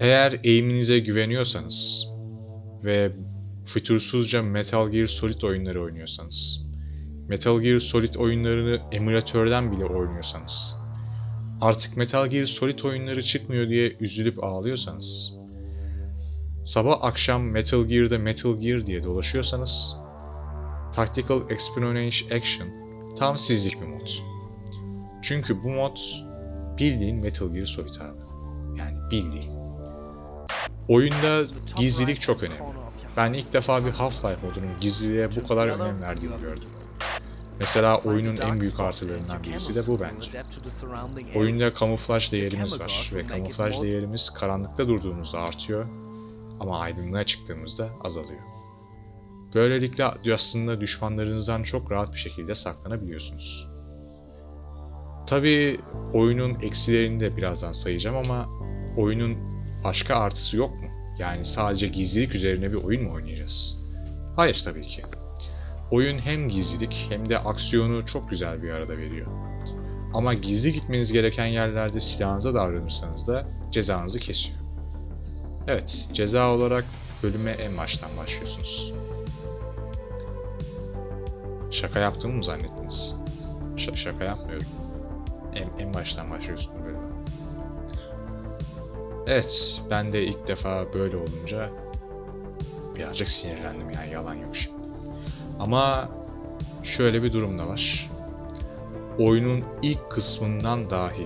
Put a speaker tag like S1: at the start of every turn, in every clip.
S1: Eğer eğiminize güveniyorsanız ve fütursuzca Metal Gear Solid oyunları oynuyorsanız, Metal Gear Solid oyunlarını emülatörden bile oynuyorsanız, artık Metal Gear Solid oyunları çıkmıyor diye üzülüp ağlıyorsanız, sabah akşam Metal Gear'da Metal Gear diye dolaşıyorsanız, Tactical Exponential Action tam sizlik bir mod. Çünkü bu mod bildiğin Metal Gear Solid abi. Yani bildiğin. Oyunda gizlilik çok önemli. Ben ilk defa bir Half-Life modunun gizliliğe bu kadar önem verdiğini gördüm. Mesela oyunun en büyük artılarından birisi de bu bence. Oyunda kamuflaj değerimiz var ve kamuflaj değerimiz karanlıkta durduğumuzda artıyor ama aydınlığa çıktığımızda azalıyor. Böylelikle aslında düşmanlarınızdan çok rahat bir şekilde saklanabiliyorsunuz. Tabii oyunun eksilerini de birazdan sayacağım ama oyunun başka artısı yok mu? Yani sadece gizlilik üzerine bir oyun mu oynayacağız? Hayır tabii ki. Oyun hem gizlilik hem de aksiyonu çok güzel bir arada veriyor. Ama gizli gitmeniz gereken yerlerde silahınıza davranırsanız da cezanızı kesiyor. Evet, ceza olarak bölüme en baştan başlıyorsunuz. Şaka yaptığımı mı zannettiniz? Ş- şaka yapmıyorum. En, en baştan başlıyorsun bölüme. Evet, ben de ilk defa böyle olunca birazcık sinirlendim yani yalan yok şimdi. Ama şöyle bir durum da var. Oyunun ilk kısmından dahi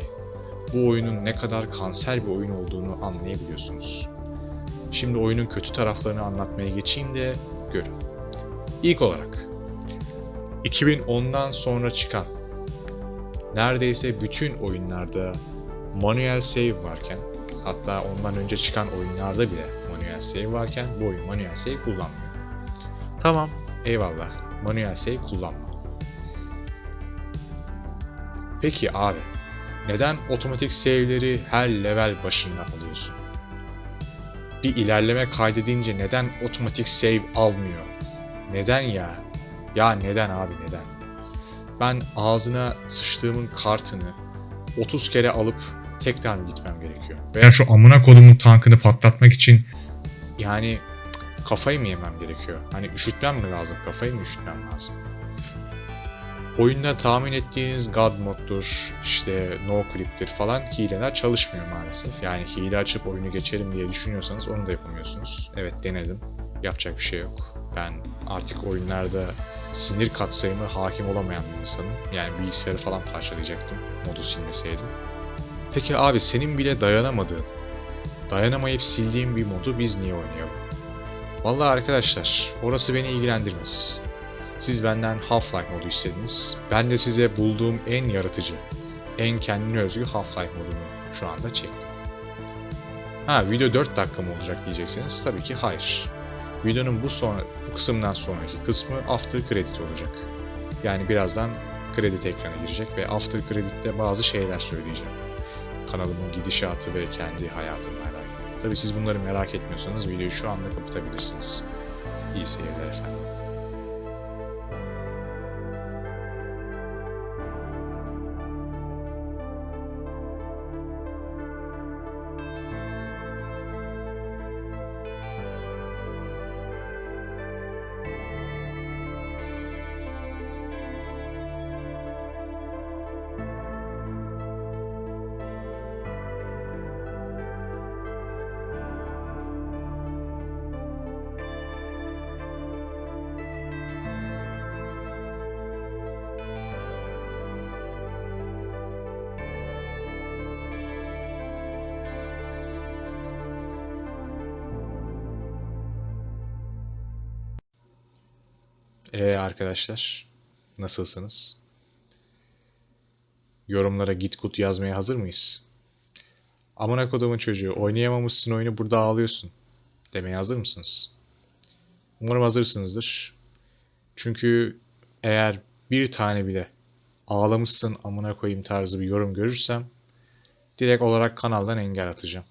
S1: bu oyunun ne kadar kanser bir oyun olduğunu anlayabiliyorsunuz. Şimdi oyunun kötü taraflarını anlatmaya geçeyim de görün. İlk olarak 2010'dan sonra çıkan neredeyse bütün oyunlarda manuel save varken hatta ondan önce çıkan oyunlarda bile manuel save varken bu oyun manuel save kullanmıyor. Tamam eyvallah manuel save kullanma. Peki abi neden otomatik save'leri her level başında alıyorsun? Bir ilerleme kaydedince neden otomatik save almıyor? Neden ya? Ya neden abi neden? Ben ağzına sıçtığımın kartını 30 kere alıp tekrar mı gitmem gerekiyor? Veya şu amına kodumun tankını patlatmak için yani kafayı mı yemem gerekiyor? Hani üşütmem mi lazım? Kafayı mı üşütmem lazım? Oyunda tahmin ettiğiniz God moddur, işte no clip'tir falan hileler çalışmıyor maalesef. Yani hile açıp oyunu geçerim diye düşünüyorsanız onu da yapamıyorsunuz. Evet denedim. Yapacak bir şey yok. Ben artık oyunlarda sinir katsayımı hakim olamayan bir insanım. Yani bilgisayarı falan parçalayacaktım modu silmeseydim. Peki abi senin bile dayanamadığın, dayanamayıp sildiğin bir modu biz niye oynayalım? Vallahi arkadaşlar orası beni ilgilendirmez. Siz benden Half-Life modu istediniz. Ben de size bulduğum en yaratıcı, en kendine özgü Half-Life modunu şu anda çektim. Ha video 4 dakika mı olacak diyeceksiniz. Tabii ki hayır. Videonun bu sonra bu kısımdan sonraki kısmı after credit olacak. Yani birazdan kredi ekrana girecek ve after credit'te bazı şeyler söyleyeceğim. Kanalımın gidişatı ve kendi hayatımla alakalı. Tabii siz bunları merak etmiyorsanız videoyu şu anda kapatabilirsiniz. İyi seyirler efendim. Ee arkadaşlar, nasılsınız? Yorumlara git kut yazmaya hazır mıyız? Amına kodumun çocuğu, oynayamamışsın oyunu burada ağlıyorsun. Demeye hazır mısınız? Umarım hazırsınızdır. Çünkü eğer bir tane bile ağlamışsın amına koyayım tarzı bir yorum görürsem direkt olarak kanaldan engel atacağım.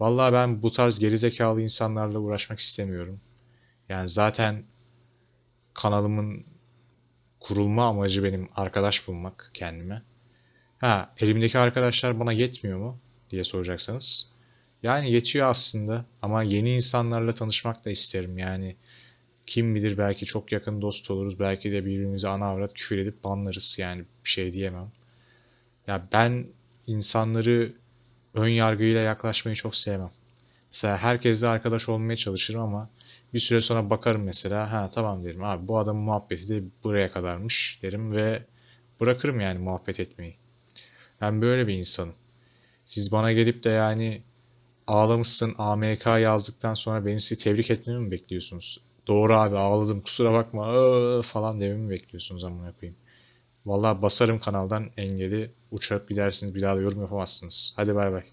S1: Vallahi ben bu tarz gerizekalı insanlarla uğraşmak istemiyorum. Yani zaten kanalımın kurulma amacı benim arkadaş bulmak kendime. Ha, elimdeki arkadaşlar bana yetmiyor mu diye soracaksanız. Yani yetiyor aslında ama yeni insanlarla tanışmak da isterim yani. Kim bilir belki çok yakın dost oluruz. Belki de birbirimize ana avrat küfür edip banlarız. Yani bir şey diyemem. Ya ben insanları ön yargıyla yaklaşmayı çok sevmem. Mesela herkesle arkadaş olmaya çalışırım ama bir süre sonra bakarım mesela. Ha tamam derim abi bu adamın muhabbeti de buraya kadarmış derim ve bırakırım yani muhabbet etmeyi. Ben böyle bir insanım. Siz bana gelip de yani ağlamışsın AMK yazdıktan sonra benim sizi tebrik etmemi mi bekliyorsunuz? Doğru abi ağladım kusura bakma ıı falan dememi mi bekliyorsunuz amına koyayım? Vallahi basarım kanaldan engeli uçarıp gidersiniz bir daha da yorum yapamazsınız. Hadi bay bay.